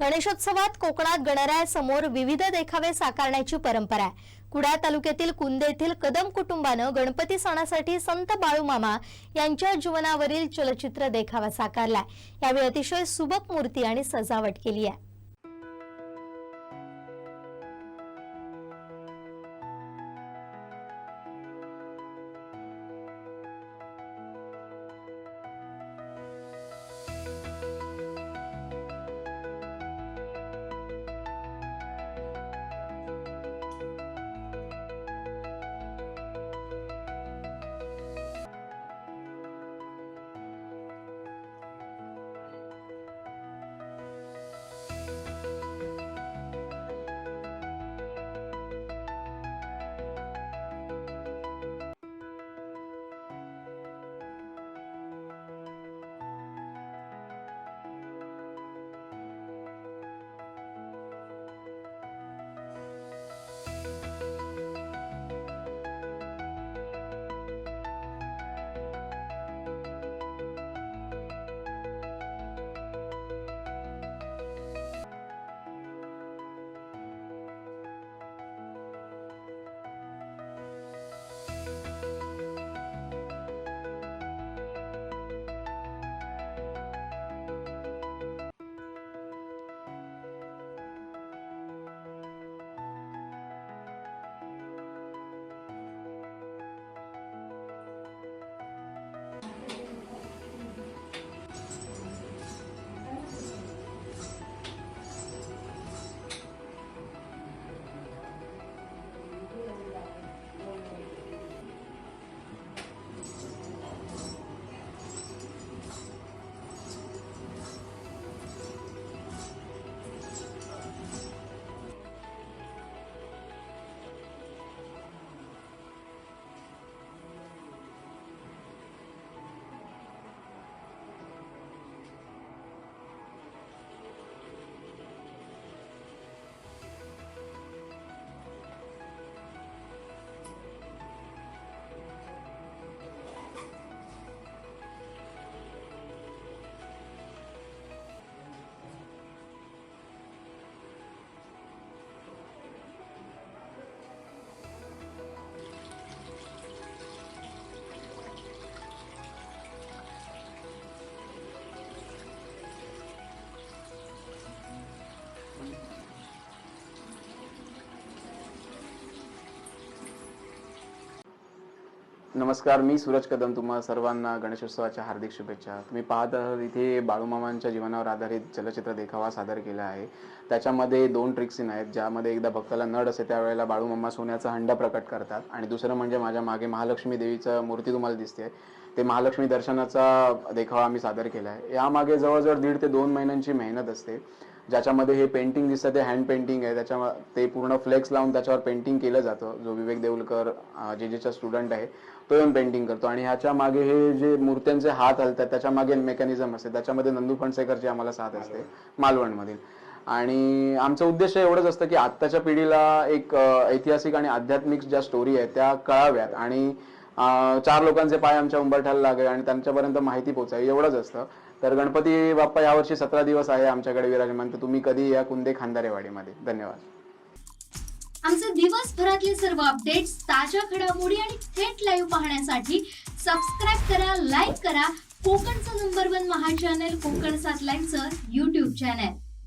गणेशोत्सवात कोकणात गणरायासमोर विविध देखावे साकारण्याची परंपरा आहे. कुडाळ तालुक्यातील कुंदे येथील कदम कुटुंबानं गणपती सणासाठी संत बाळूमामा यांच्या जीवनावरील चलचित्र देखावा साकारलाय यावेळी अतिशय सुबक मूर्ती आणि सजावट केली आहे. नमस्कार मी सूरज कदम तुम्हा सर्वांना गणेशोत्सवाच्या हार्दिक शुभेच्छा. तुम्ही पाहत आहात इथे बाळूमामांच्या जीवनावर आधारित चलचित्र देखावा सादर केला आहे. त्याच्यामध्ये दोन ट्रिक सीन आहेत ज्यामध्ये एकदा भक्ताला नड असे त्यावेळेला बाळूमामा सोन्याचा हंडा प्रकट करतात. आणि दुसरं म्हणजे माझ्या मागे महालक्ष्मी देवीचं मूर्ती तुम्हाला दिसते ते महालक्ष्मी दर्शनाचा देखावा आम्ही सादर केला आहे. यामागे जवळजवळ दीड ते दोन महिन्यांची मेहनत असते. ज्याच्यामध्ये हे पेंटिंग दिसतं ते हँड पेंटिंग आहे. त्याच्या ते पूर्ण फ्लेक्स लावून त्याच्यावर पेंटिंग केलं जातं. जो विवेक देऊलकर जे जेचा स्टुडंट आहे तो येऊन पेंटिंग करतो. आणि ह्याच्या मागे हे जे मूर्त्यांचे हात हलतात त्याच्यामागे मेकॅनिझम असते. त्याच्यामध्ये नंदू फणसेकरची आम्हाला साथ असते मालवणमधील. आणि आमचा उद्देश एवढंच असतं की आत्ताच्या पिढीला एक ऐतिहासिक आणि आध्यात्मिक ज्या स्टोरी आहेत त्या कळाव्यात. आणि चार लोकांचे पाय आमच्या उंबरठ्याला लागले आणि त्यांच्यापर्यंत माहिती पोचावी एवढंच असतं. तर गणपती बाप्पा यावर्षी सतरा दिवस आहे आमच्याकडे विराजमान. तर तुम्ही कधी या कुंदे खांदारेवाडीमध्ये. धन्यवाद. आमचे दिवसभरातले सर्व अपडेट्स ताज्या घडामोडी आणि थेट लाईव्ह पाहण्यासाठी सबस्क्राईब करा लाईक करा. कोकणचं number one Maha channel Kokan सात लाईनचं युट्यूब चॅनल